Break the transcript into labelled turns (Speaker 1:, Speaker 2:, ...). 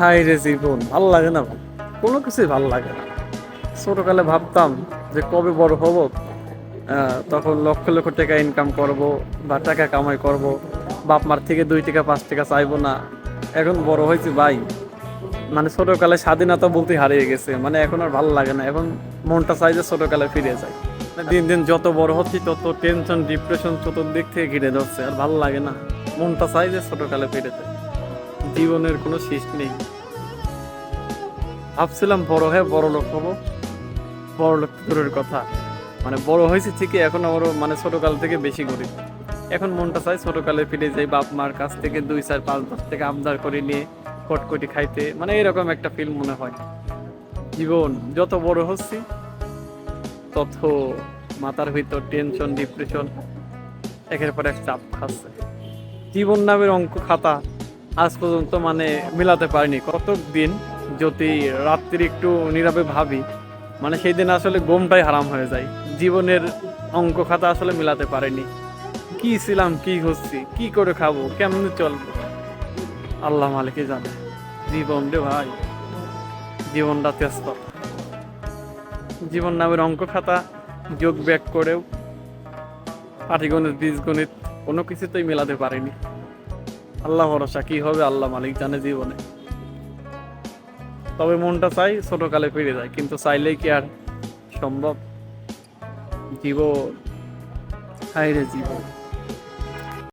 Speaker 1: High রে জীবন, ভালো লাগে না কোনো কিছুই ভালো লাগে না। ছোটোকালে ভাবতাম যে কবে বড় হব তখন লক্ষ লক্ষ টাকা ইনকাম করব বা টাকা কামাই করব, বাপ মার থেকে দুই টাকা, পাঁচ টাকা চাইব না। এখন বড় হয়েছি ভাই। মানে ছোটোকালে স্বাধীনতা বলতে হারিয়ে গেছে মানে এখন আর ভালো লাগে না। এখন মনটা চাই যে ছোটোকালে ফিরে যায় মানে দিন দিন যত বড় হচ্ছি, তত টেনশন ডিপ্রেশন চতুর্দিক থেকে ঘিরে ধরছে, আর ভালো লাগে না। মনটা চাই যে ছোটোকালে ফিরে যায় জীবনের কোনো শেষ নেই। ভাবছিলাম বড় হয়ে বড় লোক হব। বড় লোক দূরের কথা। মানে বড় হয়েছে ঠিকই, এখন আমারও মানে ছোটকাল থেকে বেশি করি এখন মনটা চাই ছোটকালে ফিরে যাই বাপ মার কাছ থেকে দুই চার পাঁচ দশ থেকে আমদার করে নিয়ে কটকটি খাইতে। মানে এরকম একটা ফিল মনে হয়। জীবন যত বড় হচ্ছি, তত মাথার ভিতর টেনশন ডিপ্রেশন একের পর এক চাপ খাচ্ছে। জীবন নামের অঙ্ক খাতা আজ পর্যন্ত মানে মিলাতে পারিনি। কত দিন যদি রাত্রি একটু নীরবে ভাবি মানে সেই দিন আসলে ঘুমটাই হারাম হয়ে যায়। জীবনের অঙ্ক খাতা আসলে মিলাতে পারেনি। কি ছিলাম, কি হচ্ছি, কি করে খাব, কেমনে চলবো? আল্লাহ মালিকই জানে। জীবন রে ভাই, জীবনটা তেজত জীবন নামের অঙ্ক খাতা যোগ ব্যাগ করেও পাটিগণিত বীজগণিত কোনো কিছুতেই মেলাতে পারিনি। আল্লাহ ভরসা, কি হবে আল্লাহ মালিক জানে জীবনে। তবে মনটা চাই ছোটকালে ফিরে যায়, কিন্তু চাইলেই কি আর সম্ভব? জীবন হাইরে জীবন।